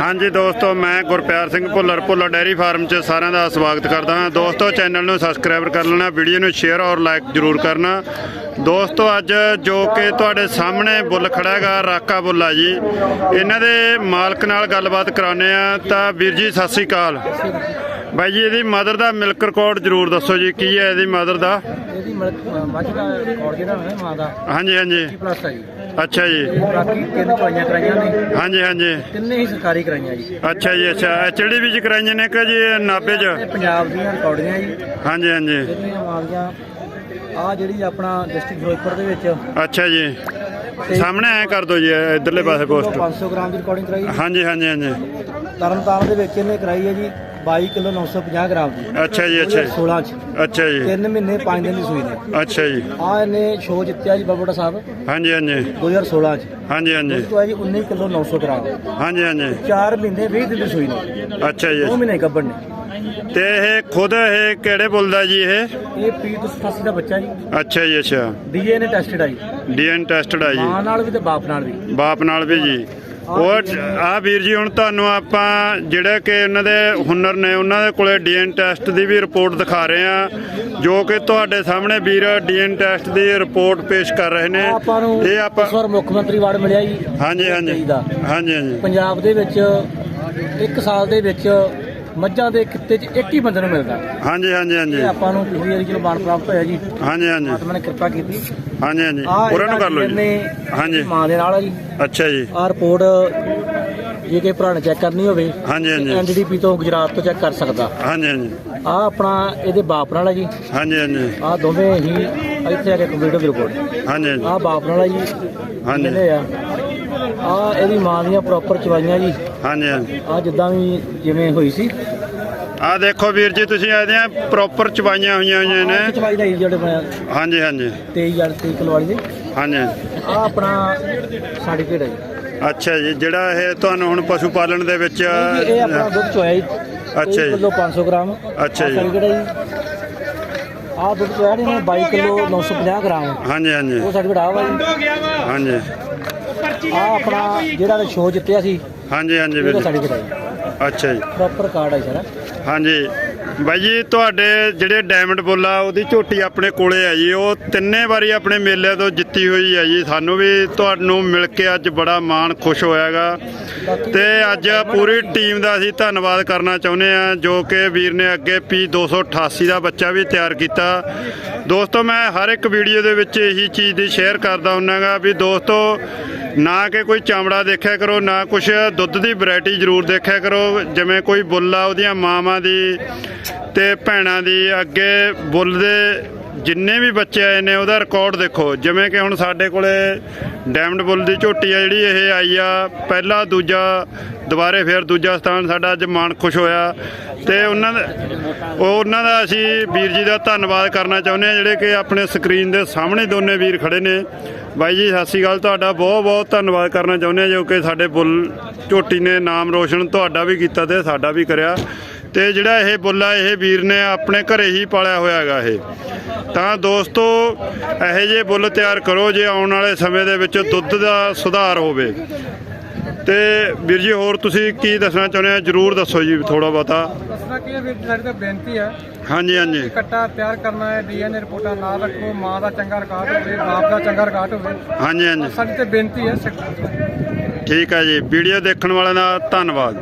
ਹਾਂਜੀ ਦੋਸਤੋ ਮੈਂ ਗੁਰਪਿਆਰ ਸਿੰਘ ਭੁੱਲਰ ਭੁੱਲਰ ਡੈਰੀ ਫਾਰਮ 'ਚ ਸਾਰਿਆਂ ਦਾ ਸਵਾਗਤ ਕਰਦਾ ਹਾਂ। ਦੋਸਤੋ ਚੈਨਲ ਨੂੰ ਸਬਸਕ੍ਰਾਈਬ ਕਰ ਲੈਣਾ ਵੀਡੀਓ ਨੂੰ ਸ਼ੇਅਰ ਔਰ ਲਾਈਕ ਜ਼ਰੂਰ ਕਰਨਾ। ਦੋਸਤੋ ਅੱਜ ਜੋ ਕਿ ਤੁਹਾਡੇ ਸਾਹਮਣੇ ਬੁੱਲ ਖੜਾ ਹੈਗਾ ਰਾਕਾ ਬੁੱਲਾ ਜੀ। ਇਹਨਾਂ ਦੇ ਮਾਲਕ ਨਾਲ ਗੱਲਬਾਤ ਕਰਾਉਂਦੇ ਆ ਤਾਂ ਵੀਰ ਜੀ ਸਤਿ ਸ੍ਰੀ ਅਕਾਲ। ਬਾਈ ਜੀ ਇਹਦੀ ਮਦਰ ਦਾ ਮਿਲਕ ਰਿਕਾਰਡ ਜ਼ਰੂਰ ਦੱਸੋ ਜੀ ਕੀ ਹੈ ਇਹਦੀ ਮਦਰ ਦਾ? ਇਹਦੀ ਮੱਝ ਦਾ ਰਿਕਾਰਡ ਜਿਹੜਾ ਹੈ ਮਾਂ ਦਾ ਹਾਂਜੀ ਹਾਂਜੀ। ਪਲੱਸ ਹੈ ਜੀ। ਅੱਛਾ ਜੀ। ਬਾਕੀ ਤਿੰਨ ਦਵਾਈਆਂ ਕਰਾਈਆਂ ਨੇ। ਹਾਂਜੀ ਹਾਂਜੀ। ਤਿੰਨੇ ਹੀ ਸਰਕਾਰੀ ਕਰਾਈਆਂ ਜੀ। ਅੱਛਾ ਜੀ ਅੱਛਾ। ਐਚਡੀ ਵਿੱਚ ਕਰਾਈਆਂ ਨੇ ਕਿ ਜੀ ਨਾਭੇ 'ਚ? ਇਹ ਪੰਜਾਬ ਦੀਆਂ ਰਿਕਾਰਡੀਆਂ ਜੀ। ਹਾਂਜੀ ਹਾਂਜੀ। ਆ ਜਿਹੜੀ ਆਪਣਾ ਡਿਸਟ੍ਰਿਕਟ ਫਿਰੋਜ਼ਪੁਰ ਦੇ ਵਿੱਚ। ਅੱਛਾ ਜੀ। ਸਾਹਮਣੇ ਐ ਕਰ ਦਿਓ ਜੀ ਇਧਰਲੇ ਪਾਸੇ ਪੋਸਟ 500 ਗ੍ਰਾਮ ਦੀ ਰਿਕਾਰਡਿੰਗ ਕਰਾਈ। ਹਾਂਜੀ ਹਾਂਜੀ ਹਾਂਜੀ। ਤਰਨਤਾਰਨ ਦੇ ਵਿੱਚ ਇਹਨੇ ਕਰਾਈ ਹੈ ਜੀ। 22 ਕਿਲੋ 950 ਗ੍ਰਾਮ ਦੀ। ਅੱਛਾ ਜੀ ਅੱਛਾ ਜੀ। 16 ਚ। ਅੱਛਾ ਜੀ। 3 ਮਹੀਨੇ 5 ਦਿਨ ਦੀ ਸੂਈ ਨੇ। ਅੱਛਾ ਜੀ। ਆ ਇਹਨੇ ਸ਼ੋਅ ਜਿੱਤਿਆ ਜੀ ਬਬੜਾ ਸਾਹਿਬ। ਹਾਂਜੀ ਹਾਂਜੀ। 2016 ਚ। ਹਾਂਜੀ ਹਾਂਜੀ। ਤੋਂ ਹੈ ਜੀ 19 ਕਿਲੋ 900 ਗ੍ਰਾਮ। ਹਾਂਜੀ ਹਾਂਜੀ। 4 ਮਹੀਨੇ 20 ਦਿਨ ਦੀ ਸੂਈ ਨੇ। ਅੱਛਾ ਜੀ। 2 ਮਹੀਨੇ ਗੱਭਣ ਨੇ। ਤੇ ਇਹ ਖੁਦ ਇਹ ਕਿਹੜੇ ਬੋਲਦਾ ਜੀ ਇਹ? ਇਹ ਪੀ ਤੋਂ 87 ਦਾ ਬੱਚਾ ਜੀ। ਅੱਛਾ ਜੀ ਅੱਛਾ। ਡੀਐਨਏ ਟੈਸਟਡ ਆ ਜੀ। ਡੀਐਨ ਟੈਸਟਡ ਆ ਜੀ। ਮਾਂ ਨਾਲ ਵੀ ਤੇ ਬਾਪ ਨਾਲ ਵੀ। ਬਾਪ ਨਾਲ ਵੀ ਜੀ। ਉਹ ਆ ਵੀਰ ਜੀ ਹੁਣ ਤੁਹਾਨੂੰ ਆਪਾਂ ਜਿਹੜੇ ਕਿ ਉਹਨਾਂ ਦੇ ਹੁਨਰ ਨੇ ਉਹਨਾਂ ਦੇ ਕੋਲੇ ਡੀਐਨ ਟੈਸਟ ਦੀ ਵੀ ਰਿਪੋਰਟ ਦਿਖਾ ਰਹੇ ਆ ਜੋ ਕਿ ਤੁਹਾਡੇ ਸਾਹਮਣੇ ਵੀਰ ਡੀਐਨ ਟੈਸਟ ਦੀ ਰਿਪੋਰਟ ਪੇਸ਼ ਕਰ ਰਹੇ ਨੇ। ਇਹ ਆਪਾਂ ਇਸ ਵਾਰ ਮੁੱਖ ਮੰਤਰੀ ਵਾਰਡ ਮਿਲਿਆ ਜੀ। ਹਾਂਜੀ ਹਾਂਜੀ। ਹਾਂਜੀ ਹਾਂਜੀ। ਪੰਜਾਬ ਦੇ ਵਿੱਚ ਇੱਕ ਸਾਲ ਦੇ ਵਿੱਚ ਮੱਝਾਂ ਦੇ ਕਿੱਤੇ 'ਚ ਇੱਕ ਹੀ ਬੰਦੇ ਨੂੰ ਮਿਲਦਾ। ਹਾਂਜੀ ਹਾਂਜੀ ਹਾਂਜੀ। ਇਹ ਆਪਾਂ ਨੂੰ ਪਿਛਲੀ ਵਾਰੀ ਜਦੋਂ ਮਾਣ ਪ੍ਰਾਪਤ ਹੋਇਆ ਜੀ। ਹਾਂਜੀ ਹਾਂਜੀ। ਆਤਮਾ ਨੇ ਕਿਰਪਾ ਕੀਤੀ। ਹਾਂਜੀ ਹਾਂਜੀ। ਆਹ ਪੂਰਾ ਨੂੰ ਕਰ ਲਓ ਜੀ। ਇਹਨੇ ਹਾਂਜੀ। ਮਾਂ ਦੇ ਨਾਲ ਆ ਜੀ। ਅੱਛਾ ਜੀ। ਆਹ ਰਿਪੋਰਟ ਜੇ ਕਿ ਨੇ ਚੈੱਕ ਕਰਨੀ ਹੋਵੇ ਹਾਂਜੀ ਹਾਂਜੀ। ਐਨਡੀਪੀ ਤੋਂ ਗੁਜਰਾਤ ਤੋਂ ਚੈੱਕ ਕਰ ਸਕਦਾ। ਹਾਂਜੀ ਹਾਂਜੀ। ਆਹ ਆਪਣਾ ਇਹਦੇ ਬਾਪ ਨਾਲ ਆ ਜੀ। ਹਾਂਜੀ ਹਾਂਜੀ। ਆਹ ਦੋਵੇਂ ਹੀ ਇੱਥੇ ਆ ਕੇ ਕੰਪਿਊਟਰ ਦੀ ਰਿਪੋਰਟ ਹਾਂਜੀ ਹਾਂਜੀ। ਆਹ ਬਾਪ ਨਾਲ ਆ ਜੀ। ਹਾਂਜੀ। ਇਹਦੇ ਆ। ਆਹ ਇਹਦੀ ਮਾਂ ਦੀਆਂ ਪ੍ਰੋਪਰ ਚਵਾਈਆਂ ਜੀ। ਹਾਂਜੀ ਹਾਂਜੀ। ਆ ਜਿੱਦਾਂ ਵੀ ਜਿਵੇਂ ਹੋਈ ਸੀ। ਆ ਦੇਖੋ ਵੀਰ ਜੀ ਤੁਸੀਂ ਇਹਦੀਆਂ ਪ੍ਰੋਪਰ ਚਵਾਈਆਂ ਹੋਈਆਂ ਹੋਈਆਂ ਨੇ। ਆਹ ਚਵਾਈ ਦਾ ਹੀ ਜਿਹੜੇ ਬਣਿਆ ਹਾਂਜੀ ਹਾਂਜੀ। 23000 23 ਕਿਲੋ ਵਾਲੀ ਦੇ। ਹਾਂਜੀ ਆ ਆਪਣਾ ਸਰਟੀਫਿਕੇਟ ਹੈ ਜੀ। ਅੱਛਾ ਜੀ ਜਿਹੜਾ ਇਹ ਤੁਹਾਨੂੰ ਹੁਣ ਪਸ਼ੂ ਪਾਲਣ ਦੇ ਵਿੱਚ ਇਹ ਇਹ ਆਪਣਾ ਦੁੱਧ ਚੋਇਆ ਜੀ। ਅੱਛਾ ਜੀ। Kilo 500 gram. ਅੱਛਾ ਜੀ। ਹੈ ਜੀ। ਆ ਦੁੱਧ ਚੋਇਆ ਨੇ 22 ਕਿਲੋ 950 ਗ੍ਰਾਮ। ਹਾਂਜੀ ਹਾਂਜੀ। ਉਹ ਸਰਟੀਫਿਕੇਟ ਆ ਵਾ ਜੀ। ਹਾਂਜੀ। ਆ ਆਪਣਾ ਜਿਹੜਾ ਸ਼ੋਅ ਜਿੱਤਿਆ ਸੀ ਹਾਂਜੀ ਹਾਂਜੀ ਵੀਰ ਉਹਦਾ ਜੀ। ਸਰਟੀਫਿਕੇਟ ਹੈ। ਜੀ ਅੱਛਾ ਜੀ। ਪ੍ਰੋਪਰ ਕਾਰਡ ਹੈ ਸਾਰਾ। ਹਾਂਜੀ। ਬਾਈ ਜੀ ਤੁਹਾਡੇ ਜਿਹੜੇ ਡਾਇਮੰਡ ਬੁੱਲ ਆ ਉਹਦੀ ਝੋਟੀ ਆਪਣੇ ਕੋਲੇ ਆ ਜੀ। ਉਹ ਤਿੰਨੇ ਵਾਰੀ ਆਪਣੇ ਮੇਲੇ ਤੋਂ ਜਿੱਤੀ ਹੋਈ ਹੈ ਜੀ। ਸਾਨੂੰ ਵੀ ਤੁਹਾਨੂੰ ਮਿਲ ਕੇ ਅੱਜ ਬੜਾ ਮਾਣ ਖੁਸ਼ ਹੋਇਆਗਾ। ਤੇ ਅੱਜ ਪੂਰੀ ਟੀਮ ਦਾ ਅਸੀਂ ਧੰਨਵਾਦ ਕਰਨਾ ਚਾਹੁੰਦੇ ਆ ਜੋ ਕਿ ਵੀਰ ਨੇ ਅੱਗੇ ਪੀ 288 ਦਾ ਬੱਚਾ ਵੀ ਤਿਆਰ ਕੀਤਾ। ਦੋਸਤੋ, ਮੈਂ ਹਰ ਇੱਕ ਵੀਡੀਓ ਦੇ ਵਿੱਚ ਇਹੀ ਚੀਜ਼ ਦੀ ਸ਼ੇਅਰ ਕਰਦਾ ਹੁੰਨਾਗਾ ਵੀ ਦੋਸਤੋ, ਨਾ ਕਿ ਕੋਈ ਚਮੜਾ ਦੇਖਿਆ ਕਰੋ, ਨਾ ਕੁਛ ਦੁੱਧ ਦੀ ਵੈਰਾਈਟੀ ਜ਼ਰੂਰ ਦੇਖਿਆ ਕਰੋ। ਜਿਵੇਂ ਕੋਈ ਬੁੱਲ ਆ, ਉਹਦੀਆਂ ਮਾਵਾਂ ਦੀ ਤੇ ਭੈਣਾਂ ਦੀ, ਅੱਗੇ ਬੁੱਲ ਦੇ ਜਿੰਨੇ ਵੀ ਬੱਚੇ ਆਏ ਨੇ, ਉਹਦਾ ਰਿਕਾਰਡ ਦੇਖੋ। ਜਿਵੇਂ ਕਿ ਹੁਣ ਸਾਡੇ ਕੋਲੇ ਡੈਮਡ ਬੁੱਲ ਦੀ ਝੋਟੀ ਆ ਜਿਹੜੀ, ਇਹ ਆਈ ਆ ਪਹਿਲਾ, ਦੂਜਾ, ਦੁਬਾਰੇ ਫਿਰ ਦੂਜਾ ਸਥਾਨ ਸਾਡਾ ਅੱਜ ਮਾਣ ਖੁਸ਼ ਹੋਇਆ। ਤੇ ਉਹਨਾਂ ਦਾ ਉਹ ਉਹਨਾਂ ਦਾ ਅਸੀਂ ਵੀਰ ਜੀ ਦਾ ਧੰਨਵਾਦ ਕਰਨਾ ਚਾਹੁੰਦੇ ਆ, ਜਿਹੜੇ ਕਿ ਆਪਣੇ ਸਕਰੀਨ ਦੇ ਸਾਹਮਣੇ ਦੋਨੇ ਵੀਰ ਖੜੇ ਨੇ। ਬਾਈ ਜੀ, ਸਤਿ ਸ਼੍ਰੀ ਅਕਾਲ। ਤੁਹਾਡਾ ਬਹੁਤ ਬਹੁਤ ਧੰਨਵਾਦ ਕਰਨਾ ਚਾਹੁੰਦੇ ਆ, ਜੋ ਕਿ ਸਾਡੇ ਬੁੱਲ ਝੋਟੀ ਨੇ ਨਾਮ ਰੋਸ਼ਨ ਤੁਹਾਡਾ ਵੀ ਕੀਤਾ ਤੇ ਸਾਡਾ ਵੀ ਕਰਿਆ। ਤੇ ਜਿਹੜਾ ਇਹ ਬੁੱਲ ਇਹ ਵੀਰ ਨੇ ਆਪਣੇ ਘਰੇ ਹੀ ਪਾਲਿਆ ਹੋਇਆ ਹੈਗਾ ਇਹ। ਤਾਂ ਦੋਸਤੋ ਇਹੋ ਜਿਹੇ ਬੁੱਲ ਤਿਆਰ ਕਰੋ ਜੇ ਆਉਣ ਵਾਲੇ ਸਮੇਂ ਦੇ ਵਿੱਚ ਦੁੱਧ ਦਾ ਸੁਧਾਰ ਹੋਵੇ। ਤੇ ਵੀਰ ਜੀ ਹੋਰ ਤੁਸੀਂ ਕੀ ਦੱਸਣਾ ਚਾਹੁੰਦੇ ਆ ਜਰੂਰ ਦੱਸੋ ਜੀ ਥੋੜਾ ਬਹੁਤਾ। ਦੱਸਣਾ ਕੀ ਹੈ ਵੀ ਸਾਡੀ ਤਾਂ ਬੇਨਤੀ ਹੈ। ਹਾਂਜੀ ਹਾਂਜੀ। ਕੱਟਾ ਤਿਆਰ ਕਰਨਾ ਹੈ ਡੀਐਨਏ ਰਿਪੋਰਟਾਂ ਨਾਲ ਰੱਖੋ ਮਾਂ ਦਾ ਚੰਗਾ ਰਿਕਾਰਡ ਹੋਵੇ ਬਾਪ ਦਾ ਚੰਗਾ ਰਿਕਾਰਡ ਹੋਵੇ। ਹਾਂਜੀ ਹਾਂਜੀ। ਸਾਡੀ ਤੇ ਬੇਨਤੀ ਹੈ ਠੀਕ ਹੈ ਜੀ। ਵੀਡੀਓ ਦੇਖਣ ਵਾਲਿਆਂ ਦਾ ਧੰਨਵਾਦ।